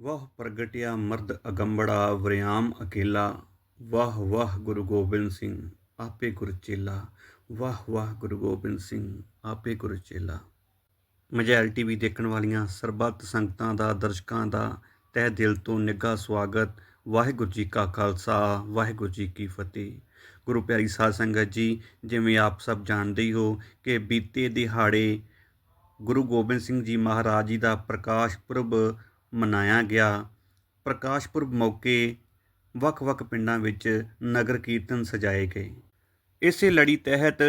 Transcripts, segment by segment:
ਵਾਹ ਪ੍ਰਗਟਿਆ ਮਰਦ ਅਗੰਬੜਾ, ਵਰਿਆਮ ਅਕੇਲਾ। ਵਾਹ ਵਾਹ ਗੁਰੂ ਗੋਬਿੰਦ ਸਿੰਘ, ਆਪੇ ਗੁਰ ਚੇਲਾ। ਵਾਹ ਵਾਹ ਗੁਰੂ ਗੋਬਿੰਦ ਸਿੰਘ, ਆਪੇ ਗੁਰ ਚੇਲਾ। ਮਜੈਲ ਟੀਵੀ ਦੇਖਣ ਵਾਲੀਆਂ ਸਰਬੱਤ ਸੰਗਤਾਂ ਦਾ, ਦਰਸ਼ਕਾਂ ਦਾ, ਤਹਿ ਦਿਲ ਤੋਂ ਨਿੱਘਾ ਸਵਾਗਤ। ਵਾਹਿਗੁਰੂ ਜੀ ਕਾ ਖਾਲਸਾ, ਵਾਹਿਗੁਰੂ ਜੀ ਕੀ ਫਤਿਹ। ਗੁਰੂ ਪਿਆਰੀ ਸਾਧ ਸੰਗਤ ਜੀ, ਜਿਵੇਂ ਆਪ ਸਭ ਜਾਣਦੇ ਹੀ ਹੋ ਕਿ ਬੀਤੇ ਦਿਹਾੜੇ ਗੁਰੂ ਗੋਬਿੰਦ ਸਿੰਘ ਜੀ ਮਹਾਰਾਜ ਜੀ ਦਾ ਪ੍ਰਕਾਸ਼ ਪੁਰਬ ਮਨਾਇਆ ਗਿਆ। ਪ੍ਰਕਾਸ਼ ਪੁਰਬ ਮੌਕੇ ਵੱਖ-ਵੱਖ ਪਿੰਡਾਂ ਵਿੱਚ ਨਗਰ ਕੀਰਤਨ ਸਜਾਏ ਗਏ। ਇਸੇ ਲੜੀ ਤਹਿਤ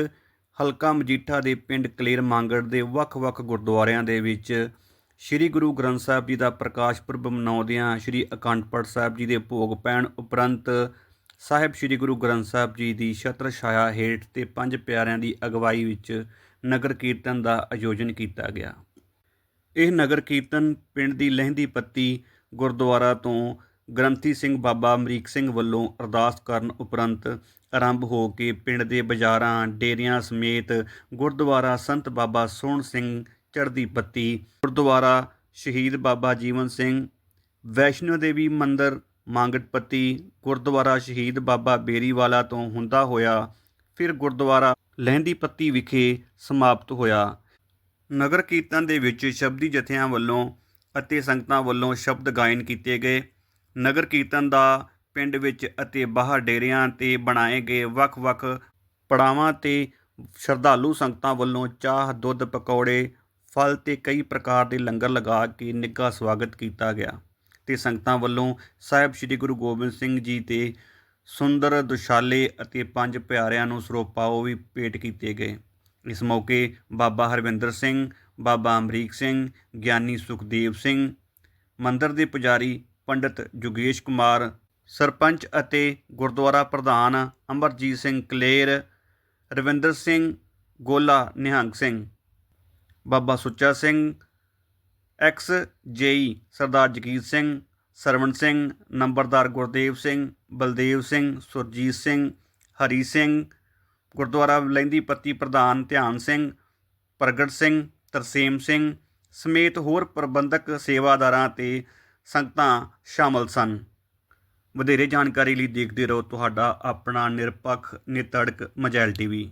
ਹਲਕਾ ਮਜੀਠਾ ਦੇ ਪਿੰਡ ਕਲੇਰ ਮਾਂਗੜ ਦੇ ਵੱਖ-ਵੱਖ ਗੁਰਦੁਆਰਿਆਂ ਦੇ ਵਿੱਚ ਸ੍ਰੀ ਗੁਰੂ ਗ੍ਰੰਥ ਸਾਹਿਬ ਜੀ ਦਾ ਪ੍ਰਕਾਸ਼ ਪੁਰਬ ਮਨਾਉਂਦਿਆਂ ਸ੍ਰੀ ਅਖੰਡ ਪਾਠ ਸਾਹਿਬ ਜੀ ਦੇ ਭੋਗ ਪੈਣ ਉਪਰੰਤ ਸਾਹਿਬ ਸ੍ਰੀ ਗੁਰੂ ਗ੍ਰੰਥ ਸਾਹਿਬ ਜੀ ਦੀ ਛਤਰ ਛਾਇਆ ਹੇਠ ਤੇ ਪੰਜ ਪਿਆਰਿਆਂ ਦੀ ਅਗਵਾਈ ਵਿੱਚ ਨਗਰ ਕੀਰਤਨ ਦਾ ਆਯੋਜਨ ਕੀਤਾ ਗਿਆ। ਇਹ ਨਗਰ ਕੀਰਤਨ ਪਿੰਡ ਦੀ ਲਹਿੰਦੀ ਪੱਤੀ ਗੁਰਦੁਆਰਾ ਤੋਂ ਗ੍ਰੰਥੀ ਸਿੰਘ ਬਾਬਾ ਅਮਰੀਕ ਸਿੰਘ ਵੱਲੋਂ ਅਰਦਾਸ ਕਰਨ ਉਪਰੰਤ ਆਰੰਭ ਹੋ ਕੇ ਪਿੰਡ ਦੇ ਬਾਜ਼ਾਰਾਂ, ਡੇਰਿਆਂ ਸਮੇਤ ਗੁਰਦੁਆਰਾ ਸੰਤ ਬਾਬਾ ਸੋਹਣ ਸਿੰਘ ਚੜ੍ਹਦੀ ਪੱਤੀ, ਗੁਰਦੁਆਰਾ ਸ਼ਹੀਦ ਬਾਬਾ ਜੀਵਨ ਸਿੰਘ, ਵੈਸ਼ਨੋ ਦੇਵੀ ਮੰਦਿਰ, ਮਾਂਗਟ ਪੱਤੀ, ਗੁਰਦੁਆਰਾ ਸ਼ਹੀਦ ਬਾਬਾ ਬੇਰੀਵਾਲਾ ਤੋਂ ਹੁੰਦਾ ਹੋਇਆ, ਫਿਰ ਗੁਰਦੁਆਰਾ ਲਹਿੰਦੀ ਪੱਤੀ ਵਿਖੇ ਸਮਾਪਤ ਹੋਇਆ। ਨਗਰ ਕੀਰਤਨ ਦੇ ਵਿੱਚ ਸ਼ਬਦੀ ਜਥਿਆਂ ਵੱਲੋਂ ਅਤੇ ਸੰਗਤਾਂ ਵੱਲੋਂ ਸ਼ਬਦ ਗਾਇਨ ਕੀਤੇ ਗਏ। ਨਗਰ ਕੀਰਤਨ ਦਾ ਪਿੰਡ ਵਿੱਚ ਅਤੇ ਬਾਹਰ ਡੇਰਿਆਂ ਤੇ ਬਣਾਏ ਗਏ ਵੱਖ-ਵੱਖ ਪੜਾਵਾਂ ਤੇ ਸ਼ਰਧਾਲੂ ਸੰਗਤਾਂ ਵੱਲੋਂ ਚਾਹ, ਦੁੱਧ, ਪਕੌੜੇ, ਫਲ ਤੇ ਕਈ ਪ੍ਰਕਾਰ ਦੇ ਲੰਗਰ ਲਗਾ ਕੇ ਨਿੱਘਾ ਸਵਾਗਤ ਕੀਤਾ ਗਿਆ ਤੇ ਸੰਗਤਾਂ ਵੱਲੋਂ ਸਾਹਿਬ ਸ੍ਰੀ ਗੁਰੂ ਗੋਬਿੰਦ ਸਿੰਘ ਜੀ ਤੇ ਸੁੰਦਰ, ਦੁਸ਼ਾਲੇ ਅਤੇ ਪੰਜ ਪਿਆਰਿਆਂ ਨੂੰ ਸਰੋਪਾਓ ਵੀ ਭੇਟ ਕੀਤੇ ਗਏ। ਇਸ ਮੌਕੇ ਬਾਬਾ ਹਰਵਿੰਦਰ ਸਿੰਘ, ਬਾਬਾ ਅਮਰੀਕ ਸਿੰਘ, ਗਿਆਨੀ ਸੁਖਦੇਵ ਸਿੰਘ, ਮੰਦਰ ਦੇ ਪੁਜਾਰੀ ਪੰਡਿਤ ਜੁਗੇਸ਼ ਕੁਮਾਰ, ਸਰਪੰਚ ਅਤੇ ਗੁਰਦੁਆਰਾ ਪ੍ਰਧਾਨ ਅਮਰਜੀਤ ਸਿੰਘ ਕਲੇਰ, ਰਵਿੰਦਰ ਸਿੰਘ ਗੋਲਾ ਨਿਹੰਗ ਸਿੰਘ, ਬਾਬਾ ਸੁੱਚਾ ਸਿੰਘ, ਐਕਸ ਜੇਈ ਸਰਦਾਰ ਜਗੀਰ ਸਿੰਘ, ਸਰਵਣ ਸਿੰਘ, ਨੰਬਰਦਾਰ ਗੁਰਦੇਵ ਸਿੰਘ, ਬਲਦੇਵ ਸਿੰਘ, ਸੁਰਜੀਤ ਸਿੰਘ, ਹਰੀ ਸਿੰਘ ਗੁਰਦੁਆਰਾ ਲਹਿੰਦੀ ਪੱਤੀ ਪ੍ਰਧਾਨ ਧਿਆਨ ਸਿੰਘ, ਪ੍ਰਗਟ ਸਿੰਘ, ਤਰਸੇਮ ਸਿੰਘ ਸਮੇਤ ਹੋਰ ਪ੍ਰਬੰਧਕ ਸੇਵਾਦਾਰਾਂ ਤੇ ਸੰਗਤਾਂ ਸ਼ਾਮਲ ਸਨ। ਵਧੇਰੇ ਜਾਣਕਾਰੀ ਲਈ ਦੇਖਦੇ ਰਹੋ ਤੁਹਾਡਾ ਆਪਣਾ ਨਿਰਪੱਖ, ਨਿਤੜਕ ਮਜੈਲ ਟੀਵੀ।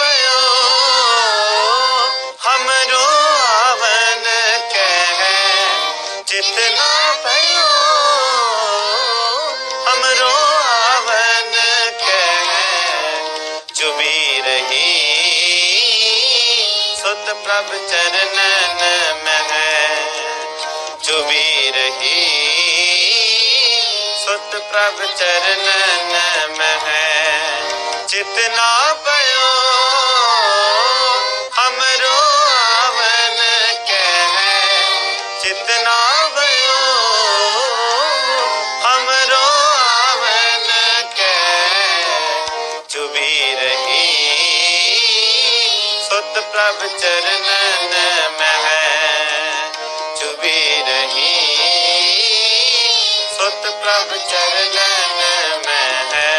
ਚਰਨ ਪ੍ਰਭ ਚਰਨਨ ਮਹਿ ਚੁਬੀ ਰਹੀ ਸੁਤ ਪ੍ਰਭ ਚਰਨਨ ਮਹਿ ਚਿਤ ਨਾ ਪ੍ਰਭ ਚਰਨਨ ਮਹਿ ਚੁਬੀ ਰਹੀ। ਸੁਤ ਪ੍ਰਭ ਚਰਨਨ ਮਹਿ।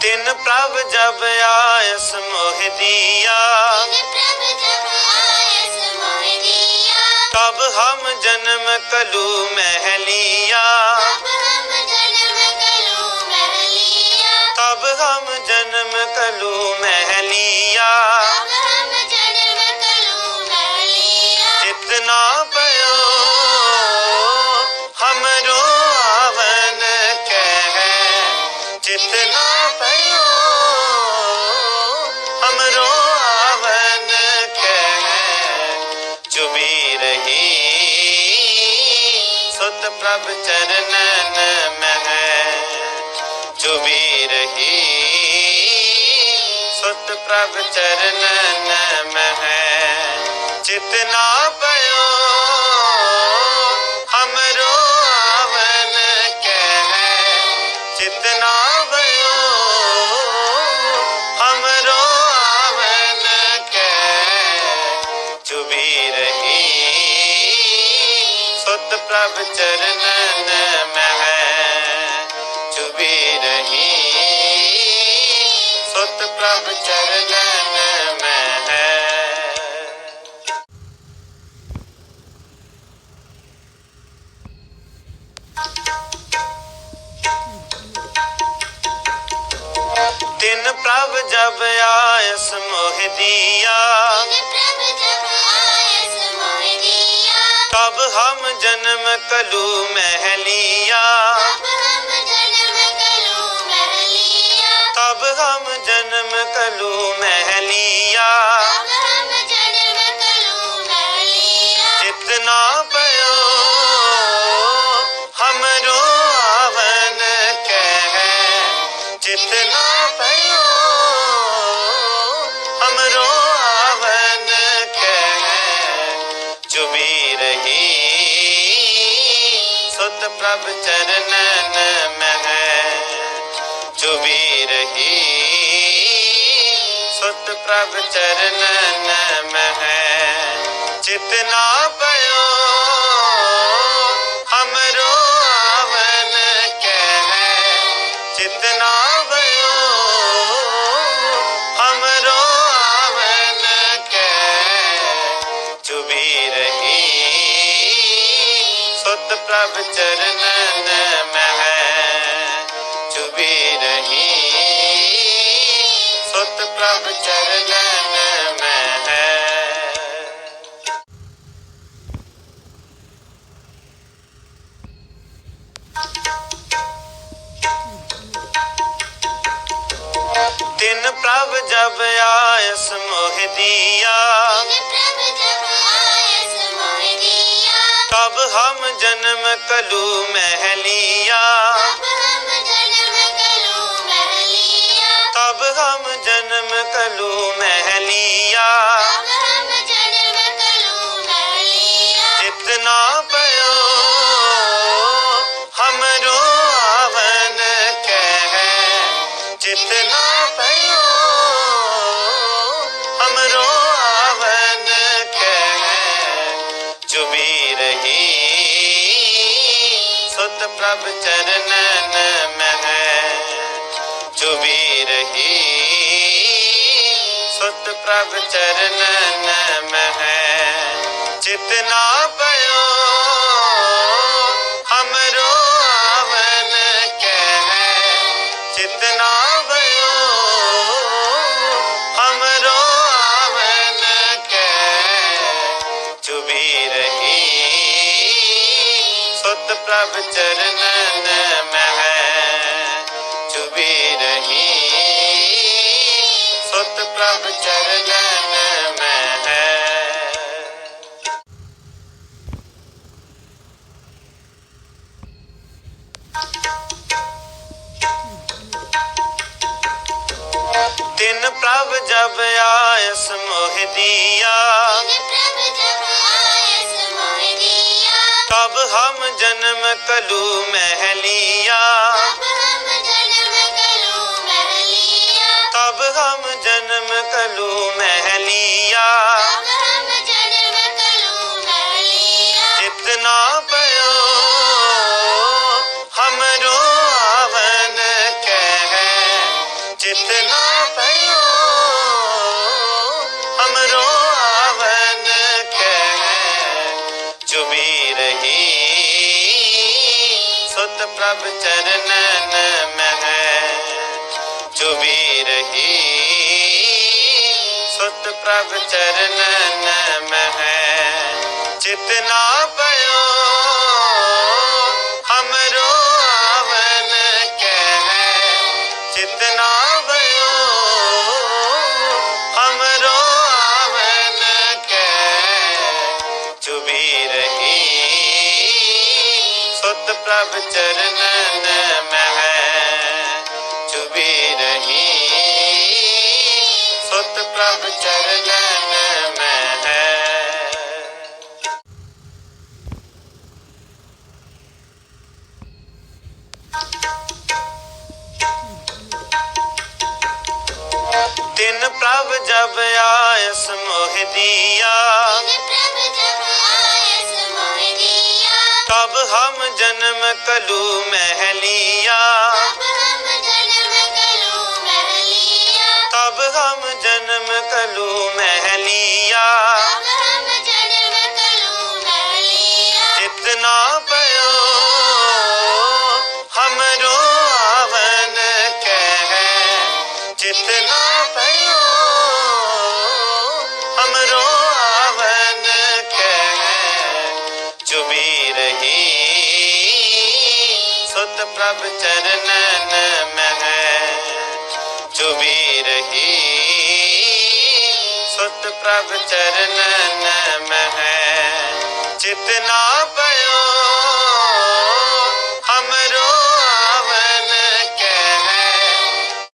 ਦਿਨ ਪ੍ਰਭ ਜਬ ਆਇਸ ਮੋਹ ਦੀਆ। ਪ੍ਰਭ तब हम जन्म कलू महलिया तब हम जन्म कलू महलिया जितना पयो हमरो आवन कह जितना ਪ੍ਰਭ ਚਰਨਨ ਮਹਿ ਚੁਬੀ ਰਹੀ। ਸੁਤ ਪ੍ਰਭ ਚਰਨਨ ਮਹਿ, ਚਿਤ ਨਾ ਪਇਓ, ਹਮਰੋ ਆਵਨ ਕਹਿ। ਚਿਤ ਨਾ ਪਇਓ ਪ੍ਰਭ ਚਰਨਨ ਮਹਿ ਚੁਬੀ ਰਹੀ। ਸੁਤ ਪ੍ਰਭ ਚਰਨਨ ਮਹਿ ਤਿਨ ਪ੍ਰਭ ਜਬ ਆਇਸ ਮੋਹ ਦੀਆ। ਹਮ ਜਨਮ ਕਲੂ ਮਹਿਲੀਆ ਤਬ ਹਮ ਜਨਮ ਕਲੂ ਪ੍ਰਭ ਚਰਨਨ ਮਹਿ ਚੁਬੀ ਰਹੀ। ਸੁਤ ਪ੍ਰਭ ਚਰਨਨ ਮਹਿ ਚਿਤ ਨਾ ਪ੍ਰਭ ਚਰਨ ਮਹਿ ਚੁਬੀ ਰਹੀ। ਸੁਤ ਪ੍ਰਭ ਚਰਨ ਮਹਿ ਤਿਨ ਪ੍ਰਭ ਜਬ ਆਇਸ ਮੋਹ ਦੀਆ ਤਬ ਹਮ ਜਨਮ ਕਲੂ ਮਹਿਲੀਆ ਤਬ ਹਮ ਜਨਮ ਕਲੂ ਪ੍ਰਭ ਚਰਨਨ ਮਹਿ ਚੁਬੀ ਰਹੀ। ਸੁਤ ਪ੍ਰਭ ਚਰਨਨ ਮਹਿ ਚਿਤ ਨਾ ਪਇਓ ਪ੍ਰਭ ਚਰਨ ਮਹਿ, ਚੁਬੀ ਰਹੀ। ਸੁਤ ਪ੍ਰਭ ਚਰਨ ਮਹਿ। ਤਿਨ ਪ੍ਰਭ ਜਬ ਆਇਸ ਮੋਹ ਦੀਆ। ਤਬ ਹਮ ਜਨਮ ਕਲੂ ਮਹਿਲੀਆ ਤਬ ਹਮ ਜਨਮ ਕਲੂ ਮਹਿਲੀਆ ਇਤਨਾ ਪਇਓ ਹਮਰੋ ਆਵਨ ਕਹਿ ਜਿਤਨਾ ਪਇਓ ਹਮਰੋ ਸੁਤ ਪ੍ਰਭ ਚਰਨਨ ਮਹਿ ਚੁਬੀ ਰਹੀ ਸੁਤ ਪ੍ਰਭ ਚਰਨਨ ਮਹਿ ਚਿਤ ਪ੍ਰਭ ਚਰਨ ਮਹਿ, ਚੁਬੀ ਰਹੀ। ਸੁਤ ਪ੍ਰਭ ਚਰਨ ਮਹਿ। ਤਿਨ ਪ੍ਰਭ ਜਬ ਆਇਸ ਮੋਹ ਦੀਆ। ਤਬ ਹਮ ਜਨਮ ਕਲੂ ਮਹਿ ਲਿਆ ਤਬ ਹਮ ਜਨਮ ਕਲੂ ਮਹਿ ਲਿਆ ਇਤਨਾ ਪਇਓ ਹਮਰੋ ਆਵਨ ਕਹਿ ਜਿਤਨਾ ਪਇਓ ਹਮਰੋ ਆਵਨ ਕਹਿ ਚੁਬੀ ਰਹੀ ਸੁਤ ਪ੍ਰਭ ਚਰਨਨ ਮਹਿ ਚੁਬੀ ਰਹੀ। ਸੁਤ ਪ੍ਰਭ ਚਰਨਨ ਮਹਿ ਚਿਤਨਾ ਪਇਓ